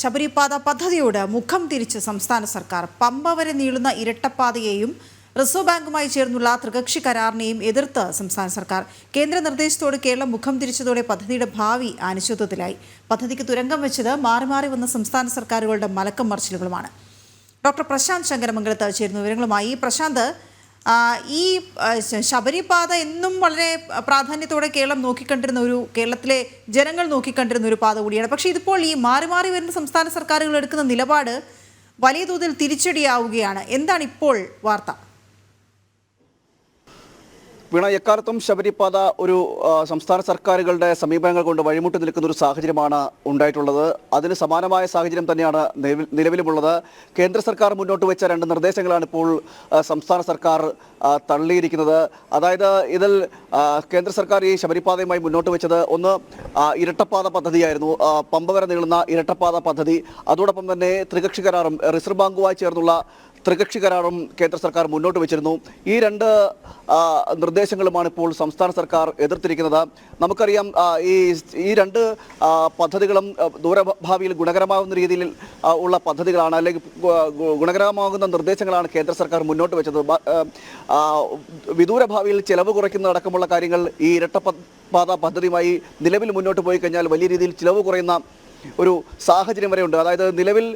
ശബരിപാത പദ്ധതിയോട് മുഖം തിരിച്ച് സംസ്ഥാന സർക്കാർ. പമ്പ വരെ നീളുന്ന ഇരട്ടപ്പാതയെയും റിസർവ് ബാങ്കുമായി ചേർന്നുള്ള ത്രികക്ഷി കരാറിനെയും എതിർത്ത് സംസ്ഥാന സർക്കാർ. കേന്ദ്ര നിർദ്ദേശത്തോട് കേരളം മുഖം തിരിച്ചതോടെ പദ്ധതിയുടെ ഭാവി അനിശ്ചിതത്തിലായി പദ്ധതിക്ക് തുരങ്കം വെച്ചത് മാറി മാറി വന്ന സംസ്ഥാന സർക്കാരുകളുടെ മലക്കം മറിച്ചിലുകളുമാണ്. ഡോക്ടർ പ്രശാന്ത് ശങ്കരമംഗലത്ത് ചേരുന്ന വിവരങ്ങളുമായി പ്രശാന്ത് ഈ ശബരിപാത എന്നും വളരെ പ്രാധാന്യത്തോടെ കേരളം നോക്കിക്കണ്ടിരുന്ന ഒരു കേരളത്തിലെ ജനങ്ങൾ നോക്കിക്കണ്ടിരുന്ന ഒരു പാത കൂടിയാണ്. പക്ഷേ ഇതിപ്പോൾ ഈ മാറി മാറി വരുന്ന സംസ്ഥാന സർക്കാരുകൾ എടുക്കുന്ന നിലപാട് വലിയ തോതിൽ തിരിച്ചടിയാവുകയാണ്. എന്താണ് ഇപ്പോൾ വാർത്ത? വീണ എക്കാലത്തും ശബരിപാത ഒരു സംസ്ഥാന സർക്കാരുകളുടെ സമീപനങ്ങൾ കൊണ്ട് വഴിമുട്ടി നിൽക്കുന്ന ഒരു സാഹചര്യമാണ് ഉണ്ടായിട്ടുള്ളത്. അതിന് സമാനമായ സാഹചര്യം തന്നെയാണ് നിലവിലുമുള്ളത്. കേന്ദ്ര സർക്കാർ മുന്നോട്ട് വെച്ച രണ്ട് നിർദ്ദേശങ്ങളാണ് ഇപ്പോൾ സംസ്ഥാന സർക്കാർ തള്ളിയിരിക്കുന്നത്. അതായത് ഇതിൽ കേന്ദ്ര സർക്കാർ ഈ ശബരിപാതയുമായി മുന്നോട്ട് വെച്ചത് ഒന്ന് ഇരട്ടപ്പാത പദ്ധതിയായിരുന്നു. പമ്പ വരെ നീളുന്ന ഇരട്ടപ്പാത പദ്ധതി. അതോടൊപ്പം തന്നെ ത്രികക്ഷി കരാറും റിസർവ് ബാങ്കുമായി ചേർന്നുള്ള ത്രികക്ഷി കരാറും കേന്ദ്ര സർക്കാർ മുന്നോട്ട് വെച്ചിരുന്നു. ഈ രണ്ട് നിർദ്ദേശങ്ങളുമാണ് ഇപ്പോൾ സംസ്ഥാന സർക്കാർ എതിർത്തിരിക്കുന്നത്. നമുക്കറിയാം ഈ ഈ രണ്ട് പദ്ധതികളും ദൂരഭാവിയിൽ ഗുണകരമാകുന്ന രീതിയിൽ ഉള്ള പദ്ധതികളാണ് അല്ലെങ്കിൽ ഗുണകരമാകുന്ന നിർദ്ദേശങ്ങളാണ് കേന്ദ്ര സർക്കാർ മുന്നോട്ട് വെച്ചത്. വിദൂരഭാവിയിൽ ചിലവ് കുറയ്ക്കുന്നതടക്കമുള്ള കാര്യങ്ങൾ ഈ ഇരട്ടപ്പാത പദ്ധതിയുമായി നിലവിൽ മുന്നോട്ട് പോയി കഴിഞ്ഞാൽ വലിയ രീതിയിൽ ചിലവ് കുറയുന്ന ഒരു സാഹചര്യം വരെ ഉണ്ട്. അതായത് നിലവിൽ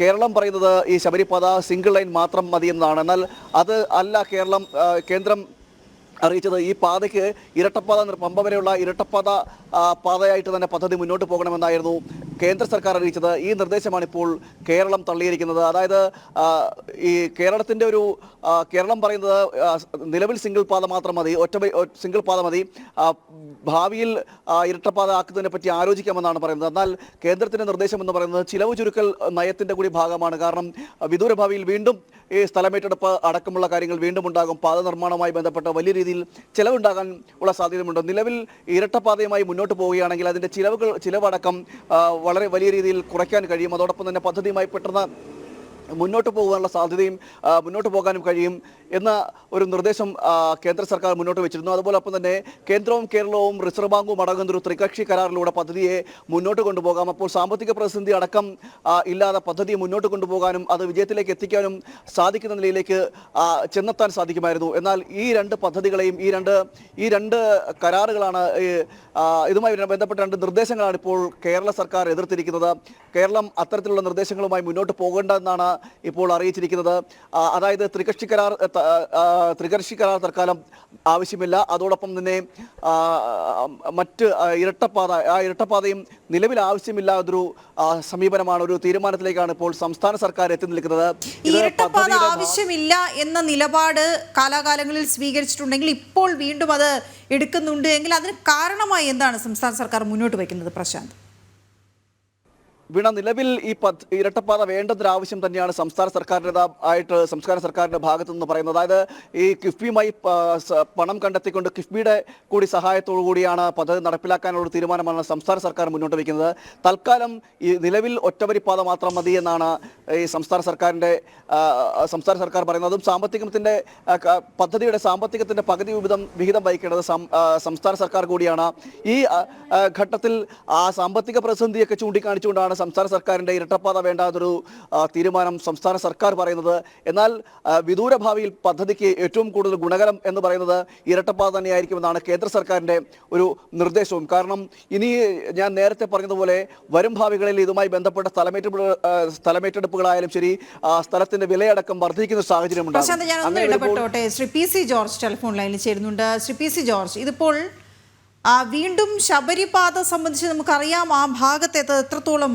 കേരളം പറയുന്നത് ഈ ശബരിപാത സിംഗിൾ ലൈൻ മാത്രം മതി എന്നതാണ്. എന്നാൽ അത് അല്ല കേരളം കേന്ദ്രം അറിയിച്ചത് ഈ പാതയ്ക്ക് ഇരട്ടപ്പാത പമ്പ വരെയുള്ള ഇരട്ടപ്പാത പാതയായിട്ട് തന്നെ പദ്ധതി മുന്നോട്ട് പോകണമെന്നായിരുന്നു കേന്ദ്ര സർക്കാർ അറിയിച്ചത്. ഈ നിർദ്ദേശമാണ് ഇപ്പോൾ കേരളം തള്ളിയിരിക്കുന്നത്. അതായത് ഈ കേരളത്തിന്റെ ഒരു കേരളം പറയുന്നത് നിലവിൽ സിംഗിൾ പാത മാത്രം മതി ഒറ്റ സിംഗിൾ പാത മതി ഭാവിയിൽ ഇരട്ടപാത ആക്കുന്നതിനെ പറ്റി ആലോചിക്കാമെന്നാണ് പറയുന്നത്. എന്നാൽ കേന്ദ്രത്തിന്റെ നിർദ്ദേശം എന്ന് പറയുന്നത് ചിലവ് ചുരുക്കൽ നയത്തിന്റെ കൂടി ഭാഗമാണ്. കാരണം വിദൂര ഭാവിയിൽ വീണ്ടും ഈ സ്ഥലമേറ്റെടുപ്പ് അടക്കമുള്ള കാര്യങ്ങൾ വീണ്ടും ഉണ്ടാകും. പാത നിർമ്മാണവുമായി ബന്ധപ്പെട്ട് വലിയ രീതിയിൽ ചിലവുണ്ടാകാൻ ഉള്ള സാധ്യതയുണ്ട് നിലവിൽ ഇരട്ടപ്പാതയുമായി മുന്നോട്ട് പോവുകയാണെങ്കിൽ അതിന്റെ ചിലവുകൾ ചിലവടക്കം വളരെ വലിയ രീതിയിൽ കുറയ്ക്കാൻ കഴിയും. അതോടൊപ്പം തന്നെ പദ്ധതിയുമായി പെട്ടെന്ന് മുന്നോട്ട് പോകാനുള്ള സാധ്യതയും മുന്നോട്ട് പോകാനും കഴിയും എന്ന ഒരു നിർദ്ദേശം കേന്ദ്ര സർക്കാർ മുന്നോട്ട് വെച്ചിരുന്നു. അതുപോലൊപ്പം തന്നെ കേന്ദ്രവും കേരളവും റിസർവ് ബാങ്കും അടങ്ങുന്ന ഒരു ത്രികക്ഷി കരാറിലൂടെ പദ്ധതിയെ മുന്നോട്ട് കൊണ്ടുപോകാം. അപ്പോൾ സാമ്പത്തിക പ്രതിസന്ധി അടക്കം ഇല്ലാതെ പദ്ധതി മുന്നോട്ട് കൊണ്ടുപോകാനും അത് വിജയത്തിലേക്ക് എത്തിക്കാനും സാധിക്കുന്ന നിലയിലേക്ക് ചെന്നെത്താൻ സാധിക്കുമായിരുന്നു. എന്നാൽ ഈ രണ്ട് പദ്ധതികളെയും ഈ രണ്ട് ഈ രണ്ട് കരാറുകളാണ് ഇതുമായി ബന്ധപ്പെട്ട രണ്ട് നിർദ്ദേശങ്ങളാണ് ഇപ്പോൾ കേരള സർക്കാർ എതിർത്തിരിക്കുന്നത്. കേരളം അത്തരത്തിലുള്ള നിർദ്ദേശങ്ങളുമായി മുന്നോട്ട് പോകേണ്ടെന്നാണ് ഇപ്പോൾ അറിയിച്ചിരിക്കുന്നത്. അതായത് ത്രികക്ഷി കരാർ ത്രികക്ഷി കരാർ തൽക്കാലം ആവശ്യമില്ല. അതോടൊപ്പം തന്നെ മറ്റ് ഇരട്ടപ്പാത ആ ഇരട്ടപ്പാതയും നിലവിൽ ആവശ്യമില്ലാതൊരു സമീപനമാണ് ഒരു തീരുമാനത്തിലേക്കാണ് ഇപ്പോൾ സംസ്ഥാന സർക്കാർ എത്തി നിൽക്കുന്നത്. ഇരട്ടപ്പാത ആവശ്യമില്ല എന്ന നിലപാട് കാലാകാലങ്ങളിൽ സ്വീകരിച്ചിട്ടുണ്ടെങ്കിൽ ഇപ്പോൾ വീണ്ടും അത് എടുക്കുന്നുണ്ട്. എങ്കിൽ അതിന് കാരണമായി എന്താണ് സംസ്ഥാന സർക്കാർ മുന്നോട്ട് വയ്ക്കുന്നത് പ്രശാന്ത്? വീണ നിലവിൽ ഈ പദ് ഇരട്ടപ്പാത വേണ്ടതൊരു ആവശ്യം തന്നെയാണ് സംസ്ഥാന സർക്കാരിന്റെ ആയിട്ട് സംസ്ഥാന സർക്കാരിന്റെ ഭാഗത്തു നിന്ന് പറയുന്നത്. അതായത് ഈ കിഫ്ബിയുമായി പണം കണ്ടെത്തിക്കൊണ്ട് കിഫ്ബിയുടെ കൂടി സഹായത്തോടു കൂടിയാണ് പദ്ധതി നടപ്പിലാക്കാനുള്ള തീരുമാനമാണ് സംസ്ഥാന സർക്കാർ മുന്നോട്ട് വയ്ക്കുന്നത്. തൽക്കാലം ഈ നിലവിൽ ഒറ്റവരിപ്പാത മാത്രം മതി എന്നാണ് ഈ സംസ്ഥാന സർക്കാരിന്റെ സംസ്ഥാന സർക്കാർ പറയുന്നത്. അതും സാമ്പത്തികത്തിന്റെ പദ്ധതിയുടെ സാമ്പത്തികത്തിന്റെ പകുതി വിഹിതം വിഹിതം വഹിക്കേണ്ടത് സംസ്ഥാന സർക്കാർ കൂടിയാണ്. ഈ ഘട്ടത്തിൽ ആ സാമ്പത്തിക പ്രതിസന്ധിയൊക്കെ ചൂണ്ടിക്കാണിച്ചുകൊണ്ടാണ് സംസ്ഥാന സർക്കാരിന്റെ ഇരട്ടപ്പാത വേണ്ടാത്തൊരു ആ, തീരുമാനം സംസ്ഥാന സർക്കാർ പറയുന്നത്? എന്നാൽ വിദൂരഭാവിയിൽ വിദൂര ഭാവിയിൽ പദ്ധതിക്ക് ഏറ്റവും കൂടുതൽ ഗുണകരം എന്ന് പറയുന്നത് ഇരട്ടപ്പാത തന്നെയായിരിക്കുമെന്നാണ് കേന്ദ്ര സർക്കാരിന്റെ ഒരു നിർദ്ദേശവും. കാരണം ഇനി ഞാൻ നേരത്തെ പറഞ്ഞതുപോലെ വരും ഭാവികളിൽ ഇതുമായി ബന്ധപ്പെട്ട സ്ഥലമേറ്റെടുപ്പ് സ്ഥലമേറ്റെടുപ്പുകളായാലും ശരി സ്ഥലത്തിന്റെ വിലയടക്കം വർദ്ധിക്കുന്ന സാഹചര്യം ഉണ്ടാകും ഞാനൊന്ന് അങ്ങനെ വരുമ്പോൾ ഇടപെട്ടോട്ടെ? Shri P C George telephone ലൈനിൽ ചേരുന്നുണ്ട്. ശ്രീ പി സി ജോർജ് ഇതിപ്പോൾ വീണ്ടും ശബരിപാത സംബന്ധിച്ച് നമുക്കറിയാം ആ ഭാഗത്ത് എത്രത്തോളം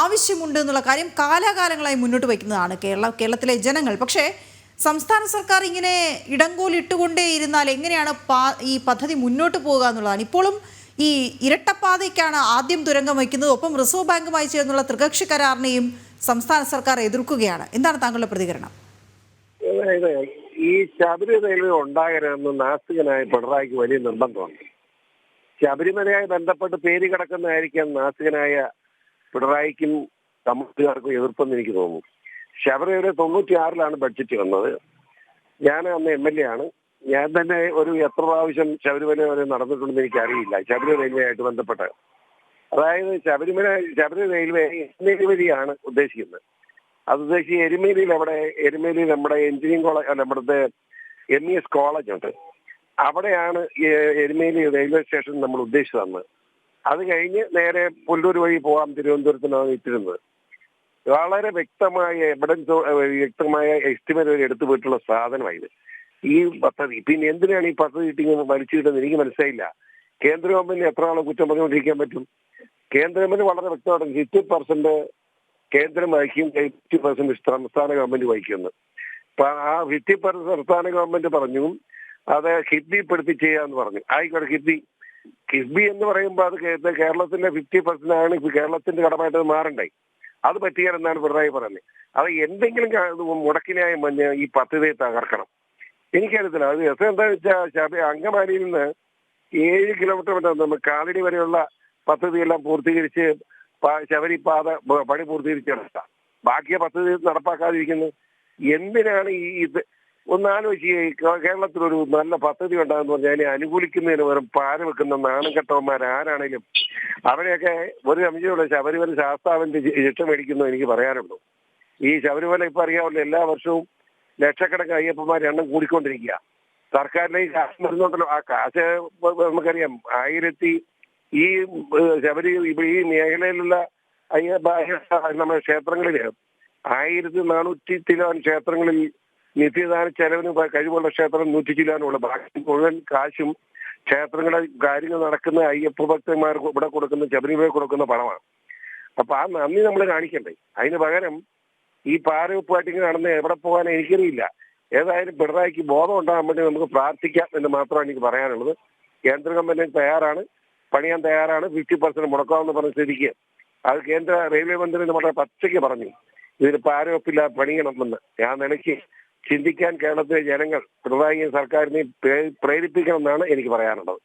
ആവശ്യമുണ്ട് എന്നുള്ള കാര്യം കാലാകാലങ്ങളായി മുന്നോട്ട് വയ്ക്കുന്നതാണ് കേരള കേരളത്തിലെ ജനങ്ങൾ. പക്ഷേ സംസ്ഥാന സർക്കാർ ഇങ്ങനെ ഇടങ്കോലിട്ടുകൊണ്ടേ ഇരുന്നാൽ എങ്ങനെയാണ് പാ ഈ പദ്ധതി മുന്നോട്ട് പോകുക എന്നുള്ളതാണ്. ഇപ്പോഴും ഈ ഇരട്ടപ്പാതയ്ക്കാണ് ആദ്യം തുരങ്കം വയ്ക്കുന്നത്. ഒപ്പം റിസർവ് ബാങ്കുമായി ചേർന്നുള്ള ത്രികക്ഷി കരാറിനെയും സംസ്ഥാന സർക്കാർ എതിർക്കുകയാണ്. എന്താണ് താങ്കളുടെ പ്രതികരണം? ഈ ശബരി റെയിൽവേ ഉണ്ടാകരുതെന്ന് നാസ്തികനായ പിണറായിക്ക് വലിയ നിർബന്ധമുണ്ട്. ശബരിമലയായി ബന്ധപ്പെട്ട് പേര് കിടക്കുന്നതായിരിക്കാം നാസികനായ പിണറായിക്കും കമ്മിറ്റിക്കാർക്കും എതിർപ്പെന്ന് എനിക്ക് തോന്നുന്നു. ശബരിമല തൊണ്ണൂറ്റി ആറിലാണ് ബഡ്ജറ്റ് വന്നത്. ഞാൻ അന്ന് എം എൽ എ ആണ്. ഞാൻ തന്നെ ഒരു എത്ര പ്രാവശ്യം ശബരിമല വരെ നടന്നിട്ടുണ്ടെന്ന് എനിക്ക് അറിയില്ല ശബരിമല റെയിൽവേ ആയിട്ട് ബന്ധപ്പെട്ട്. അതായത് ശബരിമല ശബരിമല റെയിൽവേ എരുമേലി വഴിയാണ് ഉദ്ദേശിക്കുന്നത്. അത് ഉദ്ദേശിച്ച് എരുമേലിയിൽ അവിടെ എരുമേലിയിൽ നമ്മുടെ എഞ്ചിനീയറിംഗ് കോളേജ് നമ്മുടെ എം ഇ എസ് കോളേജ് ഉണ്ട് അവിടെയാണ് എരുമേലി റെയിൽവേ സ്റ്റേഷൻ നമ്മൾ ഉദ്ദേശിച്ചു തന്നത് അത് കഴിഞ്ഞ് നേരെ പുല്ലൂർ വഴി പോകാം തിരുവനന്തപുരത്തിനാണ് ഇട്ടിരുന്നത്. വളരെ വ്യക്തമായ എവിഡൻസ് വ്യക്തമായ എസ്റ്റിമേറ്റ് വരെ എടുത്തു പോയിട്ടുള്ള സാധനമായത് ഈ പദ്ധതി. പിന്നെ എന്തിനാണ് ഈ പദ്ധതി ഇട്ടിങ്ങനെ വലിച്ചു കിട്ടുന്നത്? എനിക്ക് മനസ്സിലായില്ല. കേന്ദ്ര ഗവൺമെന്റിന് എത്ര നാളെ കുറ്റം പറഞ്ഞുകൊണ്ടിരിക്കാൻ പറ്റും? കേന്ദ്ര ഗവൺമെന്റ് വളരെ വ്യക്തമാണ് ഫിഫ്റ്റി പെർസെന്റ് കേന്ദ്രം വഹിക്കും ഫിഫ്റ്റി പെർസെന്റ് സംസ്ഥാന ഗവൺമെന്റ് വഹിക്കുന്നു ആ ഫിഫ്റ്റി പെർസെന്റ് സംസ്ഥാന ഗവൺമെന്റ് പറഞ്ഞു അത് കിഡ്നിപ്പെടുത്തി ചെയ്യാന്ന് പറഞ്ഞു. ആയിക്കോട്ടെ കിഡ്നി. കിഫ്ബി എന്ന് പറയുമ്പോൾ അത് കേരളത്തിന്റെ ഫിഫ്റ്റി പെർസെന്റ് ആണ് കേരളത്തിന്റെ കടമായിട്ട് അത് മാറണ്ടേ അത് പറ്റിയാലെന്നാണ് പിണറായി പറയുന്നത് അത് എന്തെങ്കിലും മുടക്കിനായി മഞ്ഞ ഈ പദ്ധതിയെ തകർക്കണം. എനിക്കറിയത്തില്ല. അത് രസം എന്താ വെച്ചാൽ അങ്കമാലിയിൽ നിന്ന് ഏഴ് കിലോമീറ്റർ മറ്റേ നമ്മൾ കാലടി വരെയുള്ള പദ്ധതിയെല്ലാം പൂർത്തീകരിച്ച് ശബരി പാത പണി പൂർത്തീകരിച്ച് നടത്താം. ബാക്കിയ പദ്ധതി നടപ്പാക്കാതിരിക്കുന്നത് എന്തിനാണ് ഈ ഇത് ഒന്ന് ആലോചിക്കുക കേരളത്തിലൊരു നല്ല പദ്ധതി ഉണ്ടാകുന്ന പറഞ്ഞാൽ അതിനെ അനുകൂലിക്കുന്നതിന് പകരം പാര വെക്കുന്ന നാണം കെട്ടവന്മാർ ആരാണെങ്കിലും അവരെയൊക്കെ ഒരു സംശയമുള്ള ശബരിമല ശാസ്താവിന്റെ ശിക്ഷ മേടിക്കുന്നു എനിക്ക് പറയാനുള്ളൂ. ഈ ശബരിമല ഇപ്പൊ അറിയാമല്ലോ എല്ലാ വർഷവും ലക്ഷക്കണക്കിന് അയ്യപ്പന്മാർ എണ്ണം കൂടിക്കൊണ്ടിരിക്കുക. സർക്കാരിലേക്ക് കാശ് വരുന്നുണ്ടല്ലോ ആ കാശ് നമുക്കറിയാം ആയിരത്തി ഈ ശബരി ഇപ്പൊ ഈ മേഖലയിലുള്ള അയ്യപ്പ നമ്മുടെ ക്ഷേത്രങ്ങളിൽ ആയിരത്തി നാനൂറ്റി തിലോൻ ക്ഷേത്രങ്ങളിൽ നിത്യദാന ചെലവിന് കഴിവുള്ള ക്ഷേത്രം നൂറ്റി ചിലാനുള്ള ബാക്കി മുഴുവൻ കാശും ക്ഷേത്രങ്ങളെ കാര്യങ്ങൾ നടക്കുന്ന അയ്യപ്പ ഭക്തന്മാർ ഇവിടെ കൊടുക്കുന്ന ശബരിമല കൊടുക്കുന്ന പണമാണ്. അപ്പൊ ആ നന്ദി നമ്മൾ കാണിക്കണ്ടേ. അതിന് പകരം ഈ പാരവെപ്പായിട്ട് നടന്ന് എവിടെ പോകാൻ എനിക്കറിയില്ല. ഏതായാലും പിണറായിക്ക് ബോധം ഉണ്ടാകാൻ വേണ്ടി നമുക്ക് പ്രാർത്ഥിക്കാം എന്ന് മാത്രമാണ് എനിക്ക് പറയാനുള്ളത്. കേന്ദ്ര ഗവൺമെന്റ് തയ്യാറാണ്. പണിയാൻ തയ്യാറാണ്. ഫിഫ്റ്റി പെർസെന്റ് മുടക്കാമെന്ന് പറഞ്ഞ സ്ഥിതിക്ക് അത് കേന്ദ്ര റെയിൽവേ മന്ത്രി വളരെ പച്ചയ്ക്ക് പറഞ്ഞു. ഇതിന് പാരവെപ്പില്ല പണിയണമെന്ന്. ഞാൻ നിലയ്ക്ക് ചിന്തിക്കാൻ കേരളത്തിലെ ജനങ്ങൾ പിണറായി സർക്കാരിനെ പ്രേ- പ്രേരിപ്പിക്കണമെന്നാണ് എനിക്ക് പറയാനുള്ളത്.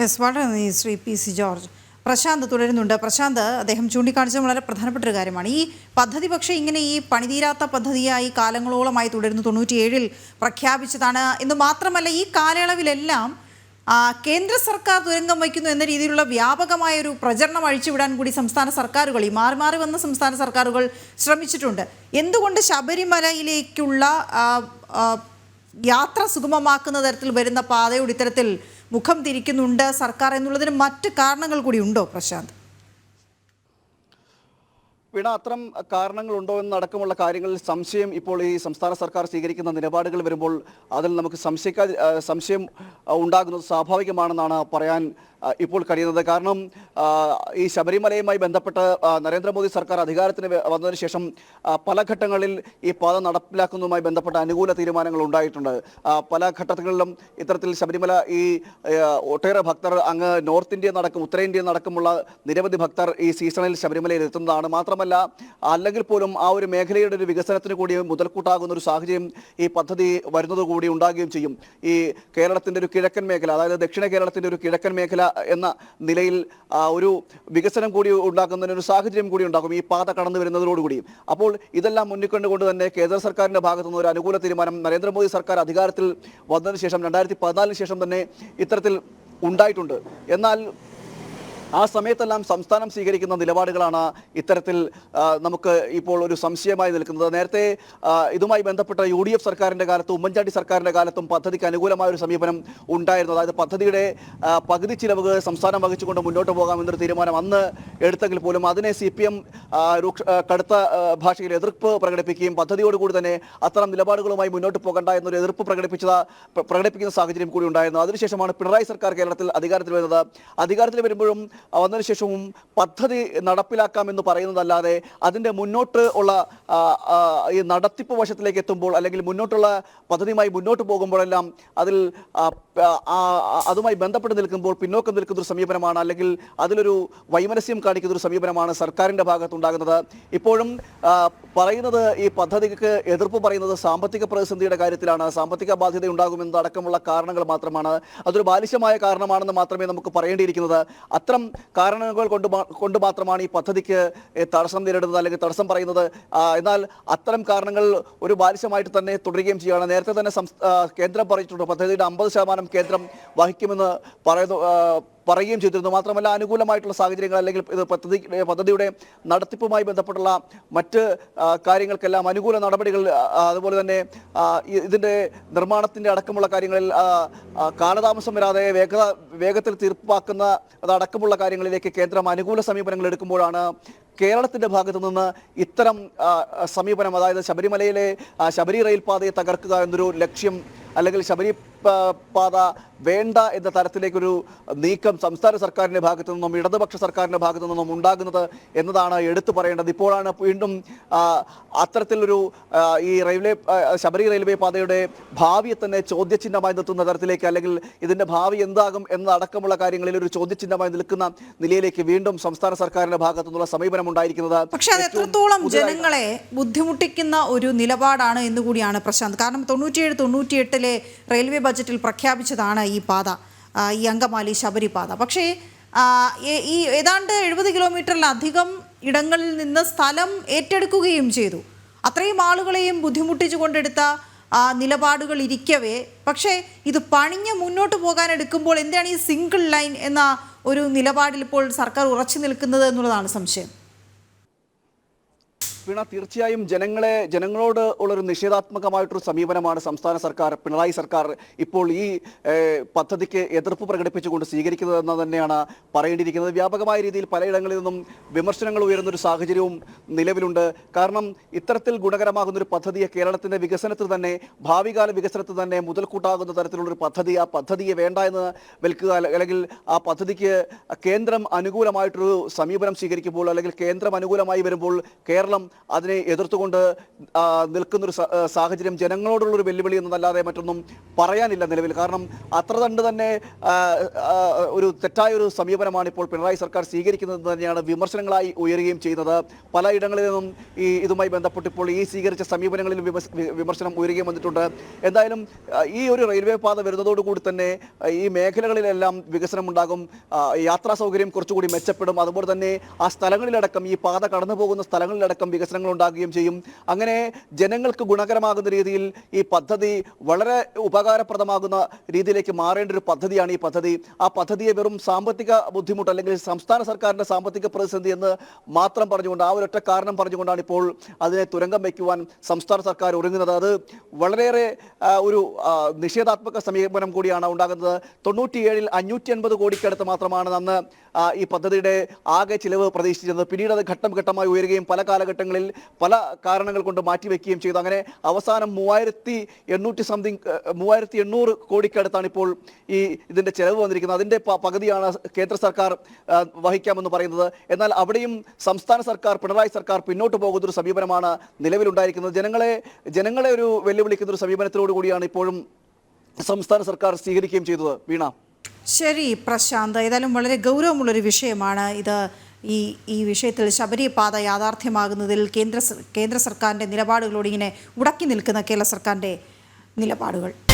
യെസ് വളരെ നന്ദി Shri P C George. Prashanth തുടരുന്നുണ്ട്. പ്രശാന്ത് അദ്ദേഹം ചൂണ്ടിക്കാണിച്ച വളരെ പ്രധാനപ്പെട്ട ഒരു കാര്യമാണ്. ഈ പദ്ധതി പക്ഷേ ഇങ്ങനെ ഈ പണിതീരാത്ത പദ്ധതിയായി കാലങ്ങളോളമായി തുടരുന്നു. തൊണ്ണൂറ്റിയേഴിൽ പ്രഖ്യാപിച്ചതാണ്. എന്ന് മാത്രമല്ല ഈ കാലയളവിലെല്ലാം കേന്ദ്ര സർക്കാർ തുരങ്കം വയ്ക്കുന്നു എന്ന രീതിയിലുള്ള വ്യാപകമായ ഒരു പ്രചരണം അഴിച്ചുവിടാൻ കൂടി സംസ്ഥാന സർക്കാരുകൾ ഈ മാറി മാറി വന്ന സംസ്ഥാന സർക്കാരുകൾ ശ്രമിച്ചിട്ടുണ്ട്. എന്തുകൊണ്ട് ശബരിമലയിലേക്കുള്ള യാത്ര സുഗമമാക്കുന്ന തരത്തിൽ വരുന്ന പാതയോട് ഇത്തരത്തിൽ മുഖം തിരിക്കുന്നുണ്ട് സർക്കാർ എന്നുള്ളതിന് മറ്റ് കാരണങ്ങൾ കൂടി ഉണ്ടോ പ്രശാന്ത്? വീണ അത്തരം കാരണങ്ങളുണ്ടോ എന്നടക്കമുള്ള കാര്യങ്ങളിൽ സംശയം ഇപ്പോൾ ഈ സംസ്ഥാന സർക്കാർ സ്വീകരിക്കുന്ന നിലപാടുകൾ വരുമ്പോൾ അതിൽ നമുക്ക് സംശയിക്കാ സംശയം ഉണ്ടാകുന്നത് സ്വാഭാവികമാണെന്നാണ് പറയാൻ ഇപ്പോൾ കഴിയുന്നത്. കാരണം ഈ ശബരിമലയുമായി ബന്ധപ്പെട്ട് നരേന്ദ്രമോദി സർക്കാർ അധികാരത്തിന് വന്നതിന് ശേഷം പല ഘട്ടങ്ങളിൽ ഈ പാത നടപ്പിലാക്കുന്നതുമായി ബന്ധപ്പെട്ട അനുകൂല തീരുമാനങ്ങൾ ഉണ്ടായിട്ടുണ്ട്. പല ഘട്ടങ്ങളിലും ഇത്തരത്തിൽ ശബരിമല ഈ ഒട്ടേറെ ഭക്തർ അങ്ങ് നോർത്ത് ഇന്ത്യ നടക്കും ഉത്തരേന്ത്യ നടക്കുമുള്ള നിരവധി ഭക്തർ ഈ സീസണിൽ ശബരിമലയിൽ എത്തുന്നതാണ്. മാത്രമല്ല അല്ലെങ്കിൽ പോലും ആ ഒരു മേഖലയുടെ ഒരു വികസനത്തിന് കൂടി മുതൽക്കൂട്ടാകുന്ന ഒരു സാഹചര്യം ഈ പദ്ധതി വരുന്നത് കൂടി ഉണ്ടാകുകയും ചെയ്യും. ഈ കേരളത്തിന്റെ ഒരു കിഴക്കൻ മേഖല അതായത് ദക്ഷിണ കേരളത്തിന്റെ ഒരു കിഴക്കൻ മേഖല എന്ന നിലയിൽ ഒരു വികസനം കൂടി ഉണ്ടാക്കുന്നതിന് ഒരു സാഹചര്യം കൂടി ഉണ്ടാകും ഈ പാത കടന്നു വരുന്നതോടുകൂടിയും അപ്പോൾ ഇതെല്ലാം മുന്നിൽ കണ്ടുകൊണ്ട് തന്നെ കേന്ദ്ര സർക്കാരിന്റെ ഭാഗത്തു നിന്ന് ഒരു അനുകൂല തീരുമാനം നരേന്ദ്രമോദി സർക്കാർ അധികാരത്തിൽ വന്നതിന് ശേഷം രണ്ടായിരത്തി പതിനാലിന് ശേഷം തന്നെ ഇത്തരത്തിൽ ഉണ്ടായിട്ടുണ്ട്. എന്നാൽ ആ സമയത്തെല്ലാം സംസ്ഥാനം സ്വീകരിക്കുന്ന നിലപാടുകളാണ് ഇത്തരത്തിൽ നമുക്ക് ഇപ്പോൾ ഒരു സംശയമായി നിൽക്കുന്നത്. നേരത്തെ ഇതുമായി ബന്ധപ്പെട്ട യു ഡി എഫ് സർക്കാരിന്റെ കാലത്തും ഉമ്മൻചാണ്ടി സർക്കാരിന്റെ കാലത്തും പദ്ധതിക്ക് അനുകൂലമായ ഒരു സമീപനം ഉണ്ടായിരുന്നു. അതായത് പദ്ധതിയുടെ പകുതി ചിലവ് സംസ്ഥാനം വഹിച്ചുകൊണ്ട് മുന്നോട്ട് പോകാമെന്നൊരു തീരുമാനം അന്ന് എടുത്തെങ്കിൽ പോലും അതിനെ സി പി എം കടുത്ത ഭാഷയിൽ എതിർപ്പ് പ്രകടിപ്പിക്കുകയും പദ്ധതിയോടുകൂടി തന്നെ അത്തരം നിലപാടുകളുമായി മുന്നോട്ട് പോകണ്ട എന്നൊരു എതിർപ്പ് പ്രകടിപ്പിച്ചത് പ്ര- പ്രകടിപ്പിക്കുന്ന സാഹചര്യം കൂടി ഉണ്ടായിരുന്നു. അതിനുശേഷമാണ് പിണറായി സർക്കാർ കേരളത്തിൽ അധികാരത്തിൽ വരുന്നത്. അധികാരത്തിൽ വരുമ്പോഴും വന്നതിന് ശേഷവും പദ്ധതി നടപ്പിലാക്കാമെന്ന് പറയുന്നതല്ലാതെ അതിന്റെ മുന്നോട്ട് ഉള്ള ഈ നടത്തിപ്പ് വശത്തിലേക്ക് എത്തുമ്പോൾ അല്ലെങ്കിൽ മുന്നോട്ടുള്ള പദ്ധതിയുമായി മുന്നോട്ട് പോകുമ്പോഴെല്ലാം അതിൽ അതുമായി ബന്ധപ്പെട്ട് നിൽക്കുമ്പോൾ പിന്നോക്കം നിൽക്കുന്ന ഒരു സമീപനമാണ് അല്ലെങ്കിൽ അതിലൊരു വൈമനസ്യം കാണിക്കുന്ന ഒരു സമീപനമാണ് സർക്കാരിന്റെ ഭാഗത്തുണ്ടാകുന്നത്. ഇപ്പോഴും പറയുന്നത് ഈ പദ്ധതിക്ക് എതിർപ്പ് പറയുന്നത് സാമ്പത്തിക പ്രതിസന്ധിയുടെ കാര്യത്തിലാണ്. സാമ്പത്തിക ബാധ്യത ഉണ്ടാകുമെന്നതടക്കമുള്ള കാരണങ്ങൾ മാത്രമാണ്. അതൊരു ബാലിശമായ കാരണമാണെന്ന് മാത്രമേ നമുക്ക് പറയേണ്ടിയിരിക്കുന്നത്. അത്തരം കാരണങ്ങൾ കൊണ്ട് കൊണ്ട് മാത്രമാണ് ഈ പദ്ധതിക്ക് തടസ്സം നേരിടുന്നത് അല്ലെങ്കിൽ തടസ്സം പറയുന്നത്. എന്നാൽ അത്തരം കാരണങ്ങൾ ഒരു ബാലിശമായിട്ട് തന്നെ തുടരുകയും ചെയ്യുകയാണ്. നേരത്തെ തന്നെ കേന്ദ്രം പറഞ്ഞിട്ടുണ്ട് പദ്ധതിയുടെ അമ്പത് ശതമാനം കേന്ദ്രം വഹിക്കുമെന്ന് പറയുന്നു പറയുകയും ചെയ്തിരുന്നു. മാത്രമല്ല അനുകൂലമായിട്ടുള്ള സാഹചര്യങ്ങൾ അല്ലെങ്കിൽ ഇത് പദ്ധതി പദ്ധതിയുടെ നടത്തിപ്പുമായി ബന്ധപ്പെട്ടുള്ള മറ്റ് കാര്യങ്ങൾക്കെല്ലാം അനുകൂല നടപടികൾ അതുപോലെ തന്നെ ഇതിന്റെ നിർമ്മാണത്തിന്റെ അടക്കമുള്ള കാര്യങ്ങളിൽ കാലതാമസം വരാതെ വേഗത വേഗത്തിൽ തീർപ്പാക്കുന്ന അതടക്കമുള്ള കാര്യങ്ങളിലേക്ക് കേന്ദ്രം അനുകൂല സമീപനങ്ങൾ എടുക്കുമ്പോഴാണ് കേരളത്തിന്റെ ഭാഗത്തു നിന്ന് ഇത്തരം സമീപനം അതായത് ശബരിമലയിലെ ശബരി റെയിൽപാതയെ തകർക്കുക എന്നൊരു ലക്ഷ്യം അല്ലെങ്കിൽ ശബരി പാത വേണ്ട എന്ന തരത്തിലേക്കൊരു നീക്കം സംസ്ഥാന സർക്കാരിന്റെ ഭാഗത്തു നിന്നും ഇടതുപക്ഷ സർക്കാരിന്റെ ഭാഗത്തു നിന്നും ഉണ്ടാകുന്നത് എന്നതാണ് എടുത്തു പറയേണ്ടത്. ഇപ്പോഴാണ് വീണ്ടും അത്തരത്തിലൊരു ഈ റെയിൽവേ ശബരി റെയിൽവേ പാതയുടെ ഭാവിയെ തന്നെ ചോദ്യചിഹ്നമായി നിർത്തുന്ന തരത്തിലേക്ക് അല്ലെങ്കിൽ ഇതിന്റെ ഭാവി എന്താകും എന്നതടക്കമുള്ള കാര്യങ്ങളിൽ ഒരു ചോദ്യചിഹ്നമായി നിൽക്കുന്ന നിലയിലേക്ക് വീണ്ടും സംസ്ഥാന സർക്കാരിന്റെ ഭാഗത്തു നിന്നുള്ള സമീപനം ഉണ്ടായിരിക്കുന്നത് പക്ഷേ അത് എത്രത്തോളം ജനങ്ങളെ ബുദ്ധിമുട്ടിക്കുന്ന ഒരു നിലപാടാണ് എന്നുകൂടിയാണ് പ്രശാന്ത് കാരണം തൊണ്ണൂറ്റിയേഴ് തൊണ്ണൂറ്റിയെട്ടിലെ റെയിൽവേ ബജറ്റിൽ പ്രഖ്യാപിച്ചതാണ് ഈ പാത ഈ അങ്കമാലി ശബരി പാത. പക്ഷേ ഈ ഏതാണ്ട് എഴുപത് കിലോമീറ്ററിലധികം ഇടങ്ങളിൽ നിന്ന് സ്ഥലം ഏറ്റെടുക്കുകയും ചെയ്തു. അത്രയും ആളുകളെയും ബുദ്ധിമുട്ടിച്ചു കൊണ്ടെടുത്ത നിലപാടുകൾ ഇരിക്കവേ. പക്ഷേ ഇത് പണിഞ്ഞ് മുന്നോട്ട് പോകാൻ എടുക്കുമ്പോൾ എന്താണ് ഈ സിംഗിൾ ലൈൻ എന്ന ഒരു നിലപാടിൽ ഇപ്പോൾ സർക്കാർ ഉറച്ചു നിൽക്കുന്നത് എന്നുള്ളതാണ് സംശയം. വീണ തീർച്ചയായും ജനങ്ങളെ ജനങ്ങളോട് ഉള്ളൊരു നിഷേധാത്മകമായിട്ടൊരു സമീപനമാണ് സംസ്ഥാന സർക്കാർ പിണറായി സർക്കാർ ഇപ്പോൾ ഈ പദ്ധതിക്ക് എതിർപ്പ് പ്രകടിപ്പിച്ചുകൊണ്ട് സ്വീകരിക്കുന്നതെന്ന് തന്നെയാണ് പറയേണ്ടിയിരിക്കുന്നത്. വ്യാപകമായ രീതിയിൽ പലയിടങ്ങളിൽ നിന്നും വിമർശനങ്ങൾ ഉയരുന്നൊരു സാഹചര്യവും നിലവിലുണ്ട്. കാരണം ഇത്തരത്തിൽ ഗുണകരമാകുന്ന ഒരു പദ്ധതിയെ കേരളത്തിന്റെ വികസനത്തിൽ തന്നെ ഭാവികാല വികസനത്തിൽ തന്നെ മുതൽക്കൂട്ടാകുന്ന തരത്തിലുള്ളൊരു പദ്ധതി ആ പദ്ധതിയെ വേണ്ട എന്ന് വിൽക്കുക അല്ലെങ്കിൽ ആ പദ്ധതിക്ക് കേന്ദ്രം അനുകൂലമായിട്ടൊരു സമീപനം സ്വീകരിക്കുമ്പോൾ അല്ലെങ്കിൽ കേന്ദ്രം അനുകൂലമായി വരുമ്പോൾ കേരളം അതിനെ എതിർത്തുകൊണ്ട് നിൽക്കുന്നൊരു സാഹചര്യം ജനങ്ങളോടുള്ളൊരു വെല്ലുവിളി എന്നതല്ലാതെ മറ്റൊന്നും പറയാനില്ല നിലവിൽ. കാരണം അത്ര തണ്ട് തന്നെ ഒരു തെറ്റായ ഒരു സമീപനമാണ് ഇപ്പോൾ പിണറായി സർക്കാർ സ്വീകരിക്കുന്നത് തന്നെയാണ് വിമർശനങ്ങളായി ഉയരുകയും ചെയ്യുന്നത്. പലയിടങ്ങളിൽ നിന്നും ഈ ഇതുമായി ബന്ധപ്പെട്ട് ഇപ്പോൾ ഈ സ്വീകരിച്ച സമീപനങ്ങളിൽ വിമർശനം ഉയരുകയും വന്നിട്ടുണ്ട്. എന്തായാലും ഈ ഒരു റെയിൽവേ പാത വരുന്നതോടുകൂടി തന്നെ ഈ മേഖലകളിലെല്ലാം വികസനം ഉണ്ടാകും യാത്രാ സൗകര്യം കുറച്ചുകൂടി മെച്ചപ്പെടും. അതുപോലെ തന്നെ ആ സ്ഥലങ്ങളിലടക്കം ഈ പാത കടന്നു പോകുന്ന സ്ഥലങ്ങളിലടക്കം വികസനങ്ങൾ ഉണ്ടാകുകയും ചെയ്യും. അങ്ങനെ ജനങ്ങൾക്ക് ഗുണകരമാകുന്ന രീതിയിൽ ഈ പദ്ധതി വളരെ ഉപകാരപ്രദമാകുന്ന രീതിയിലേക്ക് മാറേണ്ട ഒരു പദ്ധതിയാണ് ഈ പദ്ധതി. ആ പദ്ധതിയെ വെറും സാമ്പത്തിക ബുദ്ധിമുട്ട് അല്ലെങ്കിൽ സംസ്ഥാന സർക്കാരിന്റെ സാമ്പത്തിക പ്രതിസന്ധി എന്ന് മാത്രം പറഞ്ഞുകൊണ്ട് ആ ഒരൊറ്റ കാരണം പറഞ്ഞുകൊണ്ടാണ് ഇപ്പോൾ അതിനെ തുരങ്കം വയ്ക്കുവാൻ സംസ്ഥാന സർക്കാർ ഒരുങ്ങുന്നത്. അത് വളരെയേറെ ഒരു നിഷേധാത്മക സമീപനം കൂടിയാണ് ഉണ്ടാകുന്നത്. തൊണ്ണൂറ്റിയേഴിൽ അഞ്ഞൂറ്റി അൻപത് കോടിക്കടുത്ത് മാത്രമാണ് അന്ന് ഈ പദ്ധതിയുടെ ആകെ ചിലവ് പ്രതീക്ഷിച്ചിരുന്നത്. പിന്നീട് അത് ഘട്ടം ഘട്ടമായി ഉയരുകയും പല കാലഘട്ടങ്ങളിൽ പല കാരണങ്ങൾ കൊണ്ട് മാറ്റിവെക്കുകയും ചെയ്തു. അങ്ങനെ അവസാനം മൂവായിരത്തി എണ്ണൂറ്റി സംതിങ് മൂവായിരത്തി എണ്ണൂറ് കോടിക്കടുത്താണ് ഇപ്പോൾ ഈ ഇതിന്റെ ചെലവ് വന്നിരിക്കുന്നത്. അതിന്റെ പകുതിയാണ് കേന്ദ്ര സർക്കാർ വഹിക്കാമെന്ന് പറയുന്നത്. എന്നാൽ അവിടെയും സംസ്ഥാന സർക്കാർ പിണറായി സർക്കാർ പിന്നോട്ട് പോകുന്നൊരു സമീപനമാണ് നിലവിലുണ്ടായിരിക്കുന്നത്. ജനങ്ങളെ ജനങ്ങളെ ഒരു വെല്ലുവിളിക്കുന്ന ഒരു സമീപനത്തിലോട് കൂടിയാണ് ഇപ്പോഴും സംസ്ഥാന സർക്കാർ സ്വീകരിക്കുകയും ചെയ്തത്. വീണ? ശരി പ്രശാന്ത്. ഏതായാലും വളരെ ഗൗരവമുള്ളൊരു വിഷയമാണ് ഇത്. ഈ ഈ വിഷയത്തിൽ ശബരി പാത യാഥാർത്ഥ്യമാകുന്നതിൽ കേന്ദ്ര കേന്ദ്ര സർക്കാരിന്റെ നിലപാടുകളോട് ഇങ്ങനെ ഉടക്കി നിൽക്കുന്ന കേരള സർക്കാരിന്റെ നിലപാടുകൾ.